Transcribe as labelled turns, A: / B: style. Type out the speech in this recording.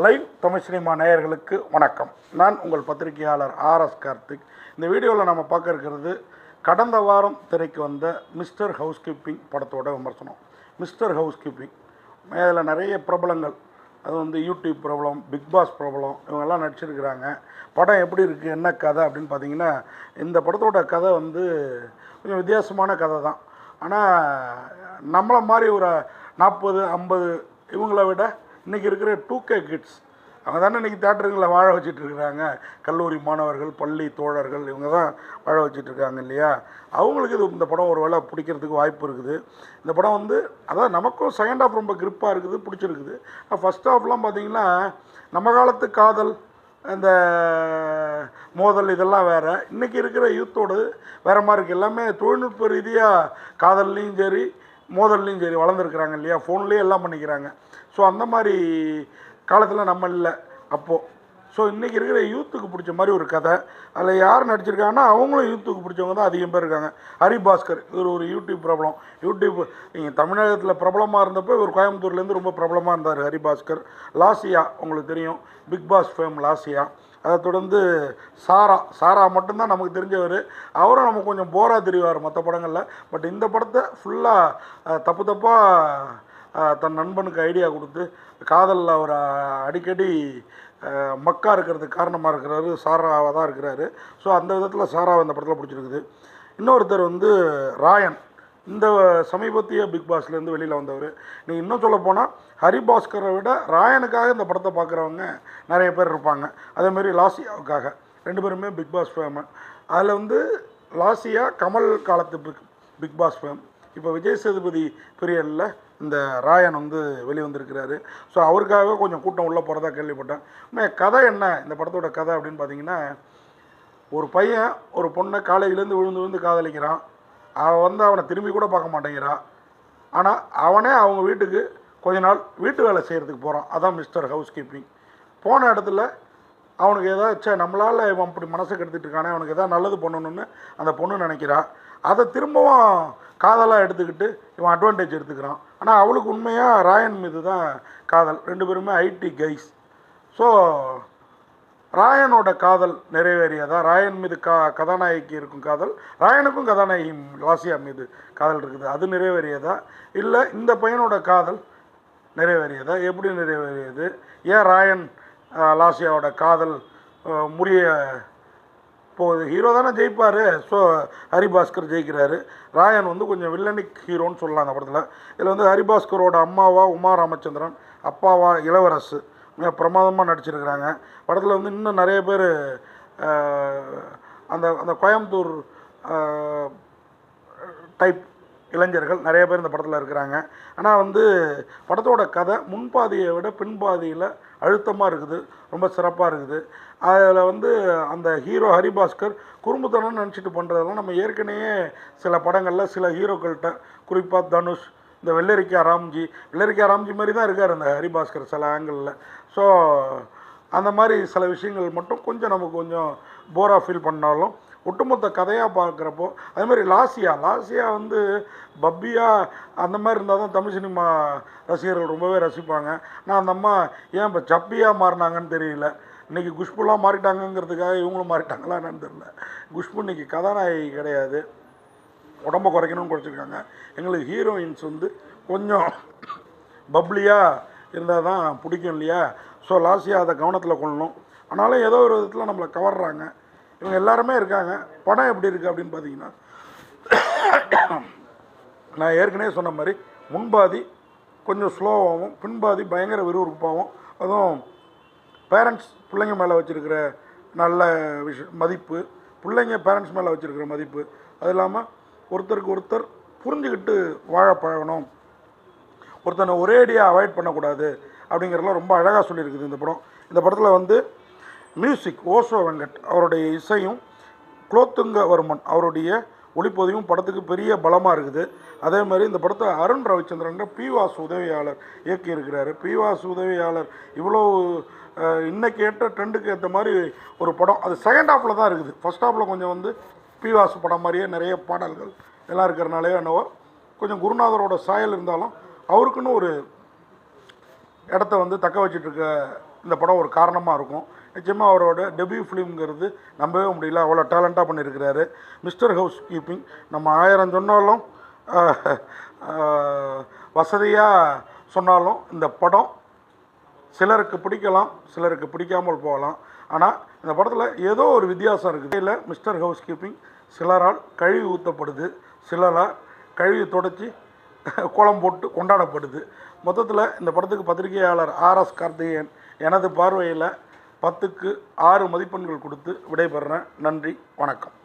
A: Live Tamil cinema நேயர்களுக்கு வணக்கம். நான் உங்கள் பத்திரிகையாளர் ஆர்எஸ் கார்த்திக். இந்த வீடியோவில் நம்ம பார்க்க இருக்கிறது கடந்த வாரம் திரைக்கு வந்த மிஸ்டர் ஹவுஸ் கீப்பிங் படத்தோட விமர்சனம். மிஸ்டர் ஹவுஸ் கீப்பிங் அதில் நிறைய பிரபலங்கள் அது வந்து யூடியூப் பிரபலம் பிக் பாஸ் பிரபலம் இவங்கெல்லாம் நடிச்சிருக்கிறாங்க. படம் எப்படி இருக்குது என்ன கதை அப்படின்னு பார்த்தீங்கன்னா இந்த படத்தோட கதை வந்து கொஞ்சம் வித்தியாசமான கதை தான். ஆனால் நம்மளை மாதிரி ஒரு நாற்பது ஐம்பது இவங்கள விட இன்றைக்கி இருக்கிற டூ கே கிட்ஸ் அவங்க தானே இன்றைக்கி தேட்டருங்களில் வாழ வச்சுட்டு இருக்கிறாங்க கல்லூரி மாணவர்கள் பள்ளி தோழர்கள் இவங்க தான் வாழ வச்சுட்ருக்காங்க இல்லையா? அவங்களுக்கு இது இந்த படம் ஒரு வேளை பிடிக்கிறதுக்கு வாய்ப்பு இருக்குது. இந்த படம் வந்து அதான் நமக்கும் செகண்ட் ஹாஃப் ரொம்ப கிரிப்பாக இருக்குது பிடிச்சிருக்குது. ஃபஸ்ட் ஹாஃப்லாம் பார்த்தீங்கன்னா நம்ம காலத்து காதல் இந்த மோதல் இதெல்லாம் வேறு. இன்றைக்கி இருக்கிற யூத்தோடு வேறு மாதிரி இருக்குது எல்லாமே தொழில்நுட்ப ரீதியாக காதல்லையும் சரி மோதல்லையும் சரி வளர்ந்துருக்குறாங்க இல்லையா? ஃபோன்லேயே எல்லாம் பண்ணிக்கிறாங்க. ஸோ அந்த மாதிரி காலத்தில் நம்ம இல்லை. அப்போது ஸோ இன்றைக்கி இருக்கிற யூத்துக்கு பிடிச்ச மாதிரி ஒரு கதை. அதில் யார் நடிச்சிருக்காங்கன்னா அவங்களும் யூத்துக்கு பிடிச்சவங்க தான் அதிகம் பேர் இருக்காங்க. ஹரிபாஸ்கர் இவர் ஒரு யூடியூப் பிரபலம். யூடியூப் நீங்கள் தமிழகத்தில் பிரபலமாக இருந்தப்போ இவர் கோயம்புத்தூர்லேருந்து ரொம்ப பிரபலமாக இருந்தார் ஹரிபாஸ்கர். லாசியா உங்களுக்கு தெரியும். Bigg Boss fame Losliya. அதை தொடர்ந்து சாரா சாரா மட்டும்தான் நமக்கு தெரிஞ்சவர். அவரும் நமக்கு கொஞ்சம் போராக தெரிவார் மற்ற படங்களில். பட் இந்த படத்தை ஃபுல்லாக தப்பு தப்பாக தன் நண்பனுக்கு ஐடியா கொடுத்து காதலில் அவர் அடிக்கடி மக்கா இருக்கிறதுக்கு காரணமாக இருக்கிறாரு சாராவாக தான் இருக்கிறாரு. ஸோ அந்த விதத்தில் சாராவை இந்த படத்தில் பிடிச்சிருக்குது. இன்னொருத்தர் வந்து ராயன். இந்த சமீபத்திய பிக் பாஸ்லேருந்து வெளியில் வந்தவர். நீ இன்னும் சொல்ல போனால் ஹரிபாஸ்கரை விட ராயனுக்காக இந்த படத்தை பார்க்குறவங்க நிறைய பேர் இருப்பாங்க. அதேமாரி லாசியாவுக்காக. ரெண்டு பேருமே பிக் பாஸ் ஃபேமு அதில் வந்து லாசியா கமல் காலத்து பிக் பிக் பாஸ் ஃபேம் இப்போ விஜய் சேதுபதி பீரியடில் இந்த ராயன் வந்து வெளிவந்திருக்கிறாரு. ஸோ அவருக்காக கொஞ்சம் கூட்டம் உள்ளே போகிறதா கேள்விப்பட்டேன். மே கதை என்ன? இந்த படத்தோட கதை அப்படின்னு பார்த்தீங்கன்னா ஒரு பையன் ஒரு பொண்ணை காலையிலேருந்து விழுந்து விழுந்து காதலிக்கிறான். அவன் வந்து அவனை திரும்பி கூட பார்க்க மாட்டேங்கிறான் ஆனால் அவனே அவங்க வீட்டுக்கு கொஞ்ச நாள் வீட்டு வேலை செய்கிறதுக்கு போகிறான் அதான் மிஸ்டர் ஹவுஸ் கீப்பிங் போன இடத்துல அவனுக்கு ஏதாச்சும் நம்மளால் இவன் அப்படி மனசை கெடுத்துட்டு இருக்கானே அவனுக்கு எதாவது நல்லது பண்ணணும்னு அந்த பொண்ணு நினைக்கிறான் அதை திரும்பவும் காதலாக எடுத்துக்கிட்டு இவன் அட்வான்டேஜ் எடுத்துக்கிறான். ஆனால் அவளுக்கு உண்மையாக ராயன் மீது தான் காதல். ரெண்டு பேருமே ஐடி கைஸ் ஸோ ராயனோட காதல் நிறைவேறியதா? ராயன் மீது கா கதாநாயகி இருக்கும் காதல் ராயனுக்கும் கதாநாயகி லாசியா மீது காதல் இருக்குது. அது நிறைவேறியதா? இல்லை இந்த பையனோட காதல் நிறைவேறியதா? எப்படி நிறைவேறியது? ஏன் ராயன் லாசியாவோட காதல் முறிய போகுது? ஹீரோ தானே ஜெயிப்பார். ஸோ ஹரிபாஸ்கர் ஜெயிக்கிறாரு. ராயன் வந்து கொஞ்சம் வில்லனிக் ஹீரோன்னு சொல்லலாம் அந்த படத்தில். இதில் வந்து ஹரிபாஸ்கரோட அம்மாவா உமா ராமச்சந்திரன் அப்பாவா இளவரசு. மிக பிரமாதமாக நடிச்சிருக்கிறாங்க. படத்தில் வந்து இன்னும் நிறைய பேர் அந்த அந்த கோயம்புத்தூர் டைப் இளைஞர்கள் நிறைய பேர் இந்த படத்தில் இருக்கிறாங்க. ஆனால் வந்து படத்தோட கதை முன்பாதியை விட பின்பாதியில் அழுத்தமாக இருக்குது. ரொம்ப சிறப்பாக இருக்குது. அதில் வந்து அந்த ஹீரோ ஹரிபாஸ்கர் குறும்புத்தனம் நினச்சிட்டு பண்ணுறதெல்லாம் நம்ம ஏற்கனவே சில படங்களில் சில ஹீரோக்கள்கிட்ட குறிப்பாக தனுஷ் இந்த வெள்ளரிக்கா ராம்ஜி வெள்ளரிக்கா ராம்ஜி மாதிரி தான் இருக்கார் அந்த ஹரிபாஸ்கர் சில ஆங்கிளில் ஸோ அந்த மாதிரி சில விஷயங்கள் மட்டும் கொஞ்சம் நமக்கு கொஞ்சம் போராக ஃபீல் பண்ணாலும் ஒட்டுமொத்த கதையாக பார்க்குறப்போ அதே மாதிரி லாசியா லாசியா வந்து பப்பியா அந்த மாதிரி இருந்தால் தான் தமிழ் சினிமா ரசிகர்கள் ரொம்பவே ரசிப்பாங்க. நான் அந்த அம்மா ஏன் இப்போ சப்பியாக மாறினாங்கன்னு தெரியல. இன்றைக்கி குஷ்புலாம் மாறிட்டாங்கங்கிறதுக்காக இவங்களும் மாறிட்டாங்களா என்னன்னு தெரியல. குஷ்பு இன்னைக்கு கதாநாயகி கிடையாது. உடம்ப குறைக்கணும்னு குறைச்சிருக்காங்க. எங்களுக்கு ஹீரோயின்ஸ் வந்து கொஞ்சம் பப்ளியாக இருந்தால் தான் பிடிக்கும் இல்லையா? ஸோ லாஸ்டியா அதை கவனத்தில் கொள்ளணும். ஆனாலும் ஏதோ ஒரு விதத்தில் நம்மளை கவர்றாங்க. இவங்க எல்லாருமே இருக்காங்க. படம் எப்படி இருக்குது அப்படின்னு பார்த்தீங்கன்னா நான் ஏற்கனவே சொன்ன மாதிரி முன்பாதி கொஞ்சம் ஸ்லோவாகவும் பின்பாதி பயங்கர விறுவிறுப்பாகவும் அதுவும் பேரண்ட்ஸ் பிள்ளைங்க மேலே வச்சுருக்கிற நல்ல விஷ மதிப்பு பிள்ளைங்க பேரண்ட்ஸ் மேலே வச்சுருக்கிற மதிப்பு அது இல்லாமல் ஒருத்தருக்கு ஒருத்தர் புரிஞ்சுக்கிட்டு வாழ பழகணும். ஒருத்தனை ஒரே அடியாக அவாய்ட் பண்ணக்கூடாது அப்படிங்கிறதுலாம் ரொம்ப அழகாக சொல்லியிருக்குது இந்த படம். இந்த படத்தில் வந்து மியூசிக் ஓசோ வெங்கட் அவருடைய இசையும் குலோத்துங்கவர்மன் அவருடைய ஒளிப்பதிவும் படத்துக்கு பெரிய பலமாக இருக்குது. அதே மாதிரி இந்த படத்தை அருண் ரவிச்சந்திரன் பி வாசு உதவியாளர் இயக்கியிருக்கிறாரு. பி வாசு உதவியாளர் இவ்வளோ இன்னைக்கு ஏற்ற ட்ரெண்டுக்கு ஏற்ற மாதிரி ஒரு படம். அது செகண்ட் ஹாஃபில் தான் இருக்குது. ஃபஸ்ட் ஹாஃபில் கொஞ்சம் வந்து பி வாசு படம் மாதிரியே நிறைய பாடல்கள் எல்லாம் இருக்கிறனாலே என்னவோ கொஞ்சம் குருநாதரோட சாயல் இருந்தாலும் அவருக்குன்னு ஒரு இடத்த வந்து தக்க வச்சிட்டு இருக்க இந்த படம் ஒரு காரணமாக இருக்கும். நிச்சயமாக அவரோட டெபியூ ஃபிலிம்ங்கிறது நம்பவே முடியல. அவ்வளோ டேலண்ட்டாக பண்ணியிருக்கிறாரு. மிஸ்டர் ஹவுஸ் கீப்பிங் நம்ம ஆயிரம் சொன்னாலும் வசதியாக சொன்னாலும் இந்த படம் சிலருக்கு பிடிக்கலாம் சிலருக்கு பிடிக்காமல் போகலாம். ஆனால் இந்த படத்தில் ஏதோ ஒரு வித்தியாசம் இருக்குது இல்லை மிஸ்டர் ஹவுஸ் கீப்பிங் சிலரால் கழுவி ஊற்றப்படுது சிலரால் கழுவி தொடச்சி கோலம் போட்டு கொண்டாடப்படுது. மொத்தத்தில் இந்த படத்துக்கு பத்திரிகையாளர் ஆர்எஸ் கார்த்திகேயன் எனது பார்வையில் பத்துக்கு ஆறு மதிப்பெண்கள் கொடுத்து விடைபெறுறேன் நன்றி வணக்கம்.